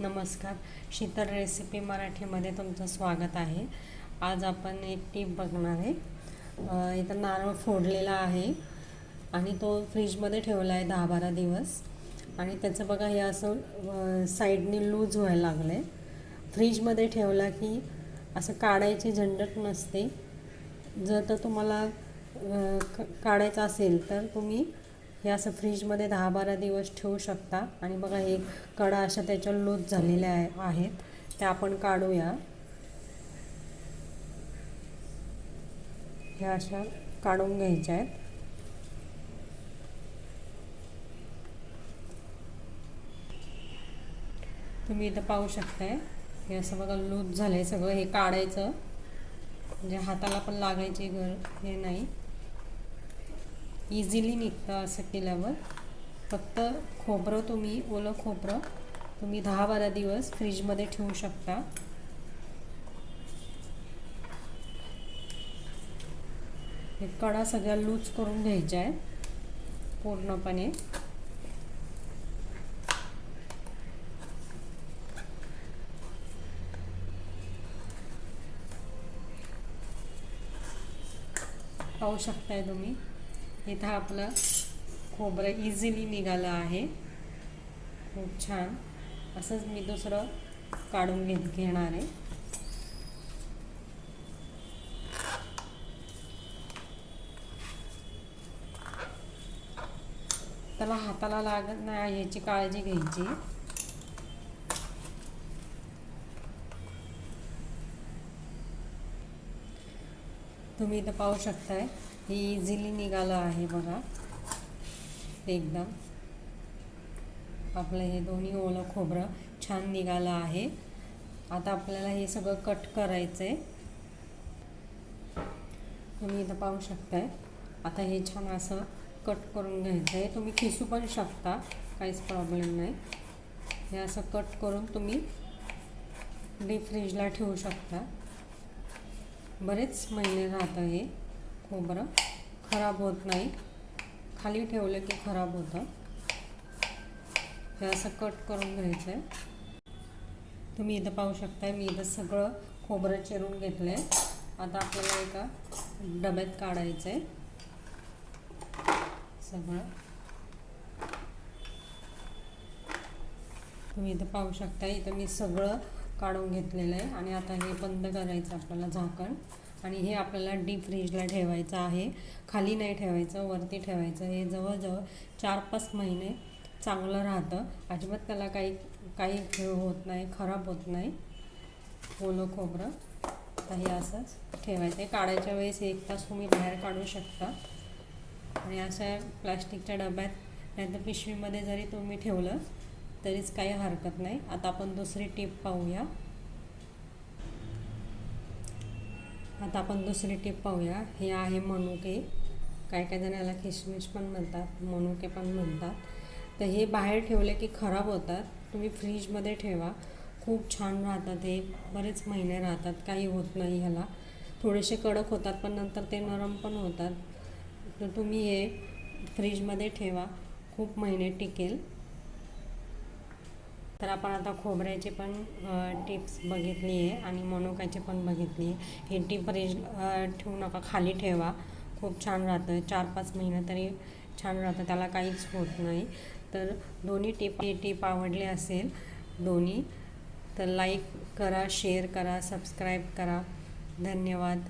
नमस्कार. शीतल रेसिपी मराठीमध्ये तुमचं स्वागत आहे. आज आपण एक टीप बघणार आहे. इथं नारळ फोडलेला आहे आणि तो फ्रीजमध्ये ठेवला आहे दहा बारा दिवस. आणि त्याचं बघा हे असं साईडने लूज व्हायला लागलं आहे फ्रीजमध्ये ठेवला की असं काढायची झंझट नसते. जर तर तुम्हाला क- काढायचं असेल तर तुम्ही हे असं फ्रीजमध्ये दहा बारा दिवस ठेवू शकता. आणि बघा हे कडा अशा त्याच्या लूज झालेल्या आहे आहेत. त्या आपण काढूया. ह्या अशा काढून घ्यायच्या आहेत. तुम्ही इथं पाहू शकताय. हे असं बघा लूज झालं आहे सगळं. हे काढायचं. म्हणजे हाताला पण लागायची घर हे नाही. इझिली निघतं असं केल्यावर. फक्त खोबरं तुम्ही ओलं खोबरं तुम्ही दहा बारा दिवस फ्रीजमध्ये ठेवू शकता. हे कडा सगळ्या लूज करून घ्यायच्या आहे पूर्णपणे. पाहू शकताय तुम्ही. इथं आपलं खोबरं इझिली निघालं आहे. खूप छान. असंच मी दुसरं काढून घेत घेणार आहे. त्याला हाताला लागत नाही याची काळजी घ्यायची. तुम्ही इथं पाहू शकताय. हे इझिली निघालं आहे बघा. एकदम आपलं हे दोन्ही ओलं खोबरं छान निघालं आहे. आता आपल्याला हे सगळं कट करायचं आहे तुम्ही इथं पाहू शकताय. आता हे छान असं कट करून घ्यायचं आहे तुम्ही खिसू पण शकता. काहीच प्रॉब्लेम नाही. हे असं कट करून तुम्ही डीप फ्रीजला ठेवू शकता. बरेच महिने राहतं हे. हो, खोबरं खराब होत नाही. खाली ठेवलं की खराब होतं. हे असं कट करून घ्यायचं आहे तुम्ही इथं पाहू शकताय मी इथं सगळं खोबरं चिरून घेतलं आहे आता आपल्याला एका डब्यात काढायचं आहे सगळं. तुम्ही इथं पाहू शकता इथं मी सगळं काढून घेतलेलं आहे. आणि आता हे बंद करायचं आपल्याला झाकण. आणि हे आपल्याला डीप फ्रीजला ठेवायचं आहे. खाली नाही ठेवायचं वरती ठेवायचं. हे जवळजवळ चार पाच महिने चांगलं राहतं. अजिबात त्याला काही काही हे होत नाही खराब होत नाही. ओलं खोबरं. तर हे असंच ठेवायचं. आहे काढायच्या वेळेस एक तास तुम्ही बाहेर काढू शकता. आणि अशा प्लास्टिकच्या डब्यात नाहीतर पिशवीमध्ये जरी तुम्ही ठेवलं तरीच काही हरकत नाही. आता आपण दुसरी टीप पाहूया. आता आपण दुसरी टीप पाहूया. हे आहे मनुके. काय काय जण याला किशमिश पण म्हणतात मनुके पण म्हणतात. तर हे बाहेर ठेवले की खराब होतात. तुम्ही फ्रीजमध्ये ठेवा. खूप छान राहतात हे. बरेच महिने राहतात. काही होत नाही ह्याला. थोडेसे कडक होतात पण नंतर ते नरम पण होतात. तर तुम्ही हे फ्रीजमध्ये ठेवा. खूप महिने टिकेल. तर आपण आता खोबऱ्याची पण टिप्स बघितली आहे आणि मनुकाची पण बघितली आहे. ही टीप फ्रीज ठेवू नका खाली ठेवा. खूप छान राहतं. चार पाच महिने तरी छान राहतं. त्याला काहीच होत नाही. तर दोन्ही टीप हे टीप आवडली असेल दोन्ही तर लाईक करा शेअर करा सबस्क्राईब करा. धन्यवाद.